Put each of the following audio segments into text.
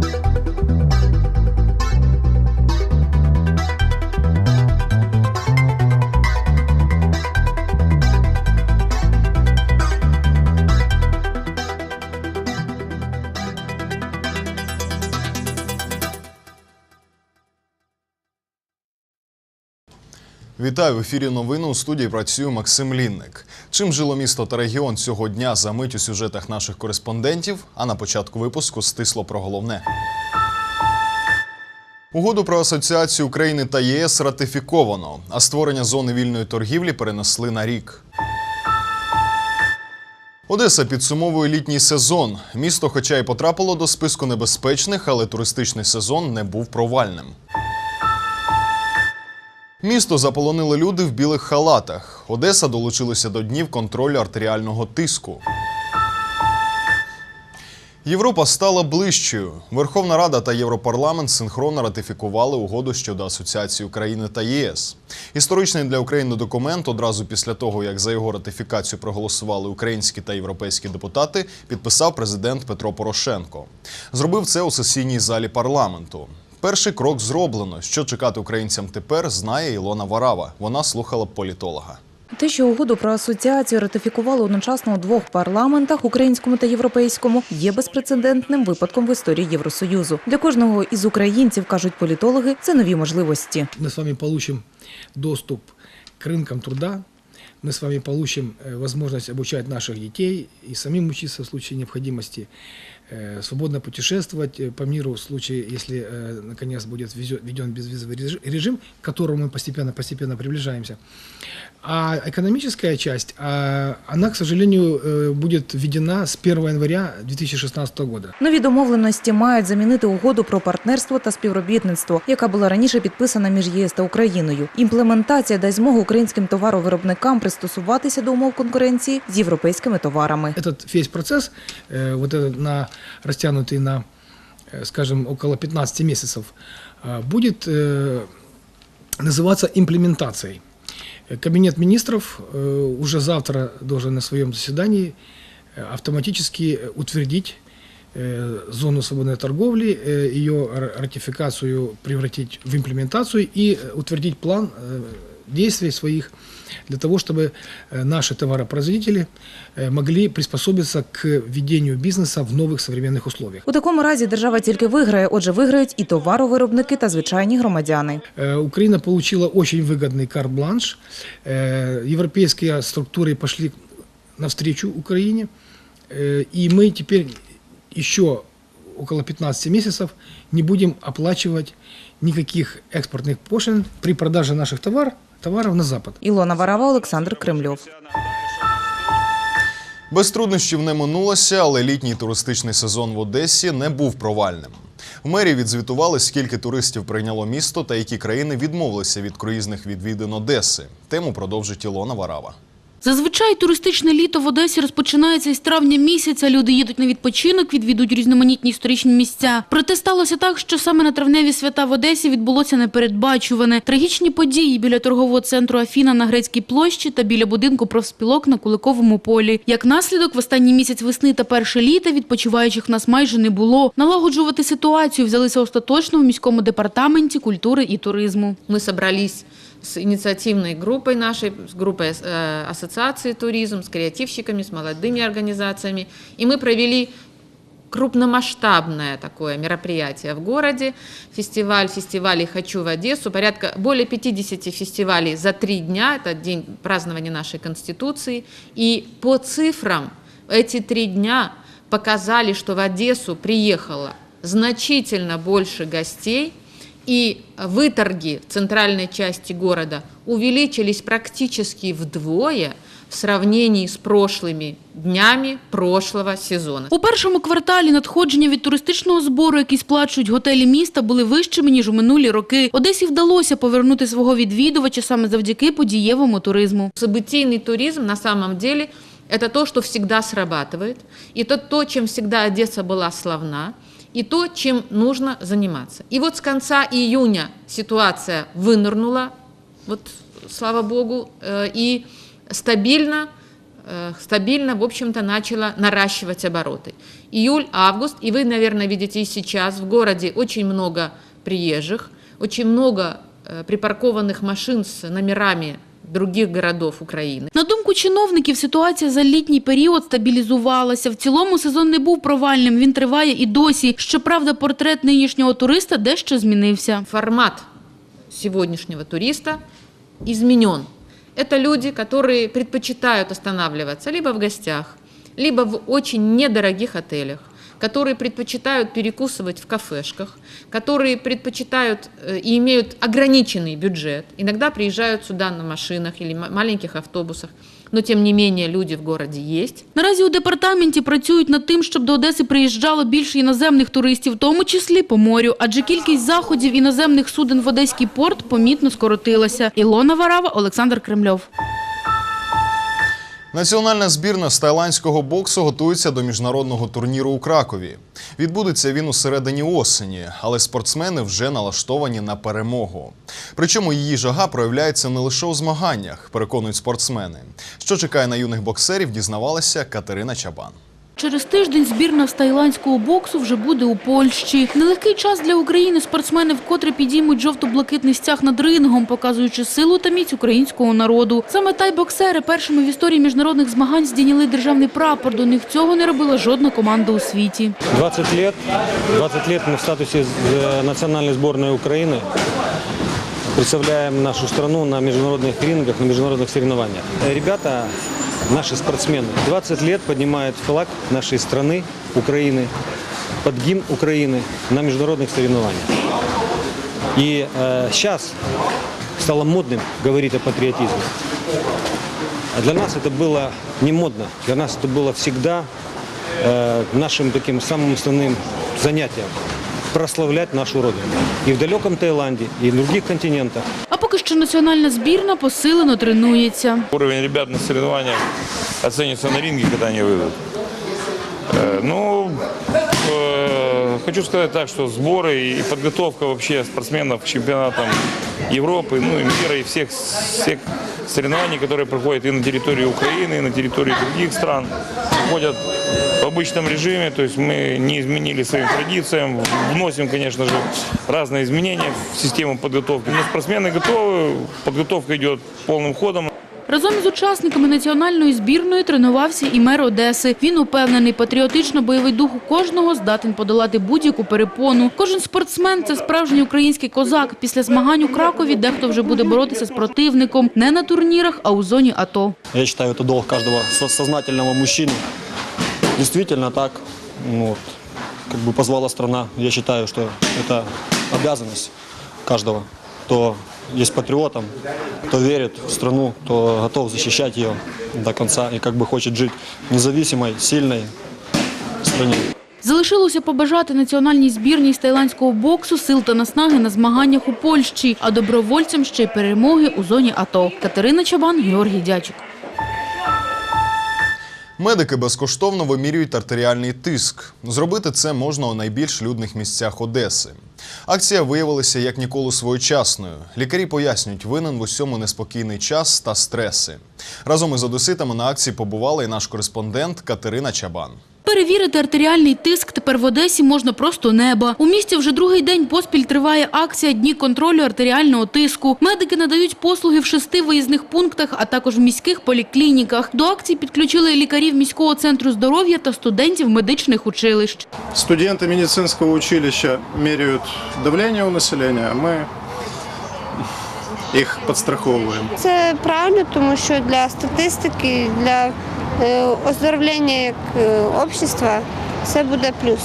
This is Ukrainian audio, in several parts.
Thank you. Вітаю в ефірі новини. У студії працює Максим Лінник. Чим жило місто та регіон цього дня за мить у сюжетах наших кореспондентів. А на початку випуску стисло про головне. Угоду про асоціацію України та ЄС ратифіковано, а створення зони вільної торгівлі перенесли на рік. Одеса підсумовує літній сезон. Місто, хоча й потрапило до списку небезпечних, але туристичний сезон не був провальним. Місто заполонили люди в білих халатах. Одеса долучилася до днів контролю артеріального тиску. Європа стала ближчою. Верховна Рада та Європарламент синхронно ратифікували угоду щодо асоціації України та ЄС. Історичний для України документ одразу після того, як за його ратифікацію проголосували українські та європейські депутати, підписав президент Петро Порошенко. Зробив це у сесійній залі парламенту. Перший крок зроблено. Що чекати українцям тепер, знає Ілона Варава. Вона слухала політолога. Те, що угоду про асоціацію ратифікували одночасно у двох парламентах, українському та європейському, є безпрецедентним випадком в історії Євросоюзу. Для кожного із українців кажуть політологи, це нові можливості. мы с вами получим доступ к рынкам труда, мы с вами получим э, возможность обучать наших детей и самим учиться в случае необходимости, э, свободно путешествовать э, по миру в случае, если э, наконец будет ввезё- введен безвизовый режи- режим, к которому мы постепенно-постепенно приближаемся. А экономическая часть, а, она, к сожалению, э, будет введена с 1 января 2016 года. Нові домовленості мають замінити угоду про партнерство та співробітництво, яка була раніше підписана між єС та Україною. Імплементація дасть змогу українським товаровиробникам пристосуватися до умов конкуренції з європейськими товарами. Этот весь процесс, э, вот этот на, растянутый на, э, скажем, около 15 месяцев, э, будет э, называться имплементацией. Э, Кабинет министров э, уже завтра должен на своем заседании э, автоматически э, утвердить э, зону свободной торговли, э, ее ра- ратификацию превратить в имплементацию и э, утвердить план э, действий своих для того, чтобы э, наши товаропроизводители э, могли приспособиться к ведению бизнеса в новых современных условиях. У такому разі держава тільки виграє, отже, виграють і товаровиробники та звичайні громадяни. Э, Украина получила очень выгодный карт-бланш. Э, Европейские структуры пошли навстречу Украине. Э, И мы теперь еще около 15 месяцев не будем оплачивать никаких экспортных пошлин при продаже наших товар, товаров на Запад. Ілона Варава, Олександр Кремльов. Без труднощів не минулося, але літній туристичний сезон в Одесі не був провальним. В мерії відзвітували, скільки туристів прийняло місто та які країни відмовилися від круїзних відвідин Одеси. Тему продовжить Ілона Варава. Зазвичай туристичне літо в Одесі розпочинається із травня місяця. Люди їдуть на відпочинок, відвідують різноманітні історичні місця. Проте сталося так, що саме на травневі свята в Одесі відбулося непередбачуване. Трагічні події біля торгового центру Афіна на Грецькій площі та біля будинку профспілок на Куликовому полі. Як наслідок, в останній місяць весни та перше літа відпочиваючих нас майже не було. Налагоджувати ситуацію взялися остаточно в міському департаменті культури і туризму. Мы собрались с инициативной группой нашей, с группой э, ассоциации туризм, с креативщиками, с молодыми организациями. И мы провели крупномасштабное такое мероприятие в городе. Фестиваль фестивалей «Хочу в Одессу». Порядка более 50 фестивалей за три дня. Это день празднования нашей Конституции. И по цифрам эти три дня показали, что в Одессу приехало значительно больше гостей, и выторги в центральной части города увеличились практически вдвое в сравнении с прошлыми днями прошлого сезона. У першому кварталі надходження від туристичного збору, який сплачують готелі міста, були вищими, ніж у минулі роки. Одесі вдалося повернути свого відвідувача саме завдяки подієвому туризму. Событийный туризм на самом деле это то, что всегда срабатывает, и это то, чем всегда Одесса была славна, и то, чем нужно заниматься. И вот с конца июня ситуация вынырнула, вот слава богу, э, и стабильно э, стабильно, в общем-то, начало наращивать обороты. Июль, август, и вы, наверное, видите и сейчас в городе очень много приезжих, очень много э, припаркованных машин с номерами других городов Украины. На думку чиновників, ситуація за літній період стабілізувалася. В цілому сезон не був провальним, він триває і досі. Щоправда, портрет нинішнього туриста дещо змінився. формат сегодняшнего туриста изменен. Это люди, которые предпочитают останавливаться либо в гостях, либо в очень недорогих отелях, которые предпочитают перекусывать в кафешках, которые предпочитают э, и имеют ограниченный бюджет, иногда приезжают сюда на машинах или ма- маленьких автобусах, но тем не менее люди в городе есть. Наразі у департаменті працюють над тим, щоб до Одеси приїжджало більше іноземних туристів, в тому числі по морю, адже кількість заходів іноземних суден в Одеський порт помітно скоротилася. Ілона Варава, Олександр Кремльов. Національна збірна з тайландського боксу готується до міжнародного турніру у Кракові. Відбудеться він у середині осені, але спортсмени вже налаштовані на перемогу. Причому її жага проявляється не лише у змаганнях, переконують спортсмени. Що чекає на юних боксерів, дізнавалася Катерина Чабан. Через тиждень збірна з тайландського боксу вже буде у Польщі. Нелегкий час для України спортсмени вкотре підіймуть жовто-блакитний стяг над рингом, показуючи силу та міць українського народу. Саме тай-боксери першими в історії міжнародних змагань здійняли державний прапор. До них цього не робила жодна команда у світі. 20 лет. 20 лет мы в статусе э, национальной сборной Украины Представляем нашу страну на международных рингах, на международных соревнованиях. Э, Ребята, наши спортсмены, 20 лет поднимают флаг нашей страны, Украины, под гимн Украины на международных соревнованиях. И э, сейчас стало модным говорить о патриотизме. А для нас это было не модно. Для нас это было всегда э, нашим таким самым основным занятием прославлять нашу родину. И в далеком Таиланде, и в других континентах. А поки що національна збірна посилено тренується. Уровень ребят на соревнованиях оценится на ринге, когда они выйдут. Э, Ну, э, хочу сказать так, что сборы и подготовка вообще спортсменов к чемпионатам Европы, ну и мира, и всех, всех соревнований, которые проходят и на территории Украины, и на территории других стран, проходят в обычном режиме, то есть мы не изменили своим традициям, вносим, конечно же, разные изменения в систему подготовки. Но спортсмены готовы, подготовка идет полным ходом. Разом з учасниками національної збірної тренувався і мер Одеси. Він упевнений, патріотично-бойовий дух у кожного здатен подолати будь-яку перепону. Кожен спортсмен – це справжній український козак. Після змагань у Кракові дехто вже буде боротися з противником не на турнірах, а у зоні АТО. Я считаю, это долг каждого со- сознательного мужчины. Действительно так, ну, вот, как бы позвала страна. Я считаю, что это обязанность каждого, кто есть патриотом, кто верит в страну, кто готов защищать ее до конца и как бы хочет жить в независимой, сильной. Залишилося побажати національній збірній з тайландського боксу сил та наснаги на змаганнях у Польщі, а добровольцям ще й перемоги у зоні АТО. Катерина Чабан, Георгій Дячук. Медики безкоштовно вимірюють артеріальний тиск. Зробити це можна у найбільш людних місцях Одеси. Акція виявилася як ніколи своєчасною. Лікарі пояснюють, винен в усьому неспокійний час та стреси. Разом із одеситами на акції побувала і наш кореспондент Катерина Чабан. Перевірити артеріальний тиск тепер в Одесі можна просто неба. У місті вже другий день поспіль триває акція «Дні контролю артеріального тиску». Медики надають послуги в шести виїзних пунктах, а також в міських поліклініках. До акції підключили лікарів міського центру здоров'я та студентів медичних училищ. Студенты медицинского училища меряют давление у населения, а мы их подстраховываем. Це правильно, тому що для статистики, для е, оздоровлення як е, общества це буде плюс.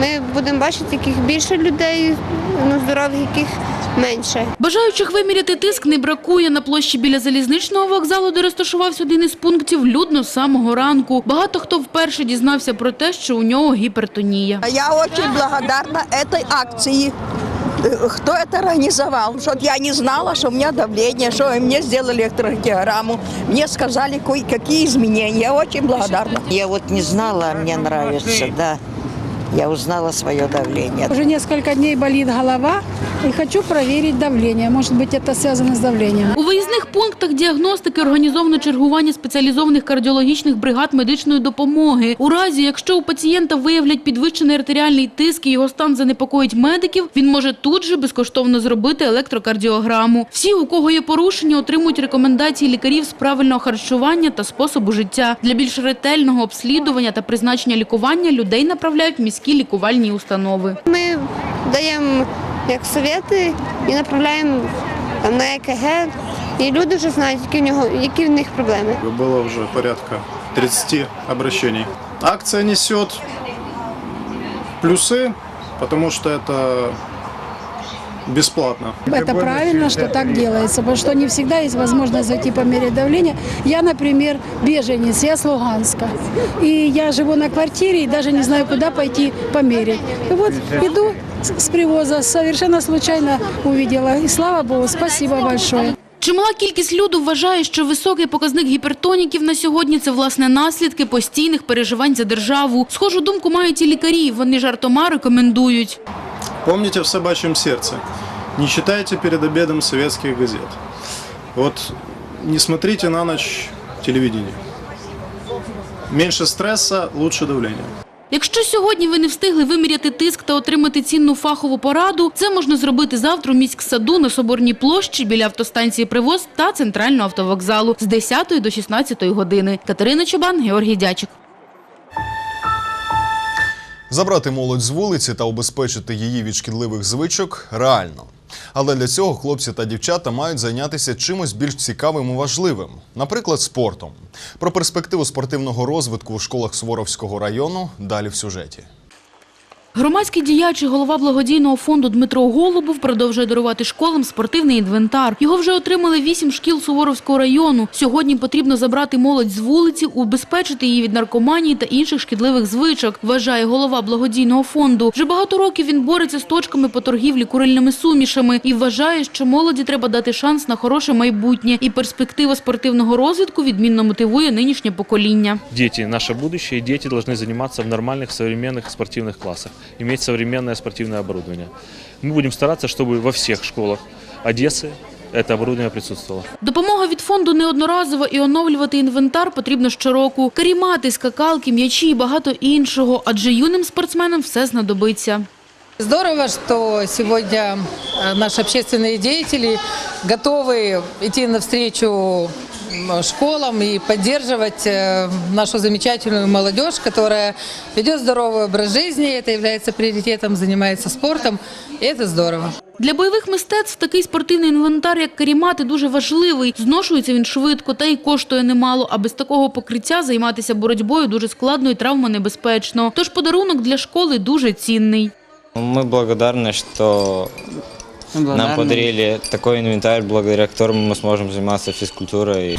Ми будемо бачити, яких більше людей, ну, здорових, яких менше. Бажаючих виміряти тиск не бракує. На площі біля залізничного вокзалу, де розташувався один із пунктів, людно з самого ранку. Багато хто вперше дізнався про те, що у нього гіпертонія. Я очень благодарна этой акции Э, Кто это организовал? Что я не знала, что у меня давление, что мне сделали электрокардиограмму, мне сказали кое- какие изменения. Я очень благодарна. Я вот не знала, а мне нравится, да. я узнала свое давление. Уже несколько дней болит голова и хочу проверить давление. Может быть, это связано с давлением. У виїзних пунктах діагностики організовано чергування спеціалізованих кардіологічних бригад медичної допомоги. У разі, якщо у пацієнта виявлять підвищений артеріальний тиск і його стан занепокоїть медиків, він може тут же безкоштовно зробити електрокардіограму. Всі, у кого є порушення, отримують рекомендації лікарів з правильного харчування та способу життя. Для більш ретельного обслідування та призначення лікування людей направляють в міські лікувальні установи. Ми даємо як совєти і направляємо там, на ЕКГ. І люди вже знають, які в нього, які в них проблеми. Было уже порядка 30 обращений. Акция несет плюсы, потому что это бесплатно. Это правильно, что так делается, потому что не всегда есть возможность зайти померить давление. Я, например, беженец, я с Луганска. И я живу на квартире и даже не знаю, куда пойти померить. И вот иду с с привоза, совершенно случайно увидела. И слава Богу, спасибо большое. Чимала кількість люду вважає, що високий показник гіпертоніків на сьогодні – це, власне, наслідки постійних переживань за державу. Схожу думку мають і лікарі. Вони жартома рекомендують. Помните в собачьем сердце, не читайте перед обедом советских газет. Вот не смотрите на ночь телевидение. Меньше стресса, лучше давление. Якщо сьогодні ви не встигли виміряти тиск та отримати цінну фахову пораду, це можна зробити завтра у міськсаду на Соборній площі біля автостанції «Привоз» та центрального автовокзалу з 10 до 16 години. Катерина Чобан, Георгій Дячик. Забрати молодь з вулиці та убезпечити її від шкідливих звичок реально. Але для цього хлопці та дівчата мають зайнятися чимось більш цікавим і важливим, наприклад, спортом. Про перспективу спортивного розвитку у школах Суворовського району далі в сюжеті. Громадський діяч і голова благодійного фонду Дмитро Голубов продовжує дарувати школам спортивний інвентар. Його вже отримали вісім шкіл Суворовського району. Сьогодні потрібно забрати молодь з вулиці, убезпечити її від наркоманії та інших шкідливих звичок, вважає голова благодійного фонду. Вже багато років він бореться з точками по торгівлі курильними сумішами і вважає, що молоді треба дати шанс на хороше майбутнє. І перспектива спортивного розвитку відмінно мотивує нинішнє покоління. Дети – наше будущее, и дети должны заниматься в нормальных современных спортивных классах, иметь современное спортивное оборудование. Мы будем стараться, чтобы во всех школах Одессы это оборудование присутствовало. Допомога від фонду неодноразова і оновлювати інвентар потрібно щороку. Карімати, скакалки, м'ячі і багато іншого, адже юним спортсменам все знадобиться. Здорово, что сегодня э, наши общественные деятели готовы идти навстречу м, школам и поддерживать э, нашу замечательную молодежь, которая ведет здоровый образ жизни, это является приоритетом, занимается спортом, и это здорово. Для бойових мистецтв такий спортивний інвентар, як карімати, дуже важливий. Зношується він швидко та й коштує немало, а без такого покриття займатися боротьбою дуже складно і травмонебезпечно. Тож подарунок для школи дуже цінний. Мы благодарны, что нам подарили такой инвентарь, благодаря которому мы сможем заниматься физкультурой.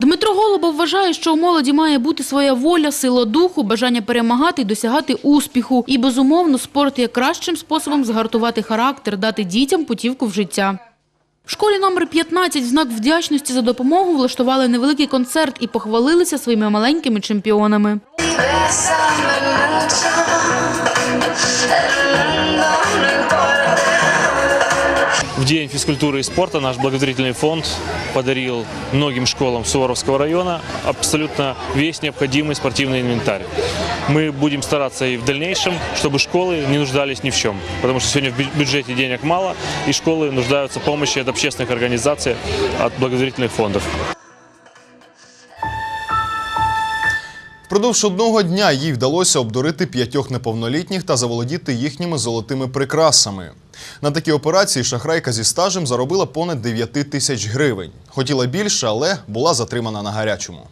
Дмитро Голубов вважає, що у молоді має бути своя воля, сила духу, бажання перемагати і досягати успіху. І, безумовно, спорт є кращим способом згартувати характер, дати дітям путівку в життя. В школі номер 15 в знак вдячності за допомогу влаштували невеликий концерт і похвалилися своїми маленькими чемпіонами. В День физкультуры и спорта наш благотворительный фонд подарил многим школам Суворовского района абсолютно весь необходимый спортивный инвентарь. Мы будем стараться и в дальнейшем, чтобы школы не нуждались ни в чем. Потому что сегодня в бю- бюджете денег мало, и школы нуждаются в помощи от общественных организаций, от благотворительных фондов. Впродовж одного дня їй вдалося обдурити п'ятьох неповнолітніх та заволодіти їхніми золотими прикрасами. На такі операції шахрайка зі стажем заробила понад 9 тисяч гривень. Хотіла більше, але була затримана на гарячому.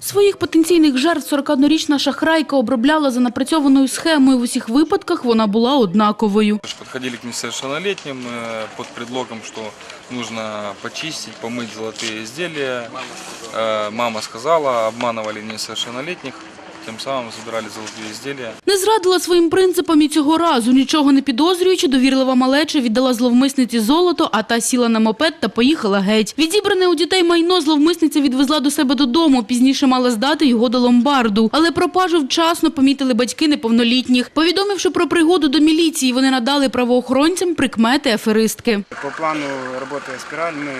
Своїх потенційних жертв 41-річна шахрайка обробляла за напрацьованою схемою. В усіх випадках вона була однаковою. Подходили к несовершеннолетним э, под предлогом, что нужно почистить, помыть золотые изделия. Э, Мама сказала, обманывали несовершеннолетних. тем самым забирали золотые изделия. Не зрадила своїм принципам і цього разу. Нічого не підозрюючи, довірлива малеча віддала зловмисниці золото, а та сіла на мопед та поїхала геть. Відібране у дітей майно зловмисниця відвезла до себе додому. Пізніше мала здати його до ломбарду. Але пропажу вчасно помітили батьки неповнолітніх. Повідомивши про пригоду до міліції, вони надали правоохоронцям прикмети аферистки. По плану работы «Спираль» мы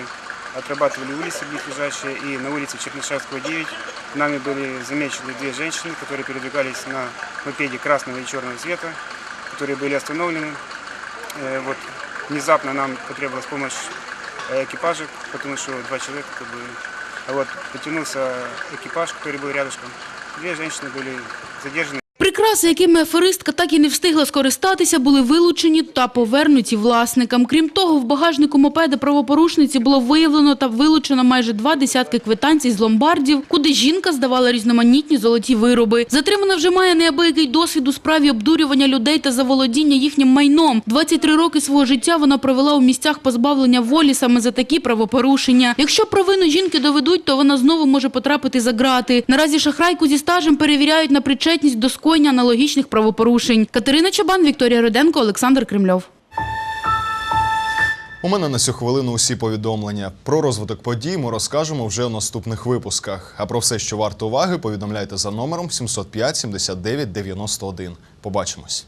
отрабатывали улицы близлежащие, и на улице Чернышевского 9 нами были замечены две женщины, которые передвигались на мопеде красного и черного цвета, которые были остановлены. Э, Вот, внезапно нам потребовалась помощь э, экипажа, потому что два человека как бы, а вот потянулся экипаж, который был рядышком. Две женщины были задержаны. Прикраси, якими аферистка так і не встигла скористатися, були вилучені та повернуті власникам. Крім того, в багажнику мопеда правопорушниці було виявлено та вилучено майже два десятки квитанцій з ломбардів, куди жінка здавала різноманітні золоті вироби. Затримана вже має неабиякий досвід у справі обдурювання людей та заволодіння їхнім майном. 23 роки свого життя вона провела у місцях позбавлення волі саме за такі правопорушення. Якщо провину жінки доведуть, то вона знову може потрапити за ґрати. Наразі шахрайку зі стажем перевіряють на причетність до скоєння аналогічних правопорушень. Катерина Чабан, Вікторія Руденко, Олександр Кремльов. У мене на цю хвилину усі повідомлення. Про розвиток подій ми розкажемо вже у наступних випусках. А про все, що варто уваги, повідомляйте за номером 705 79 91. Побачимось.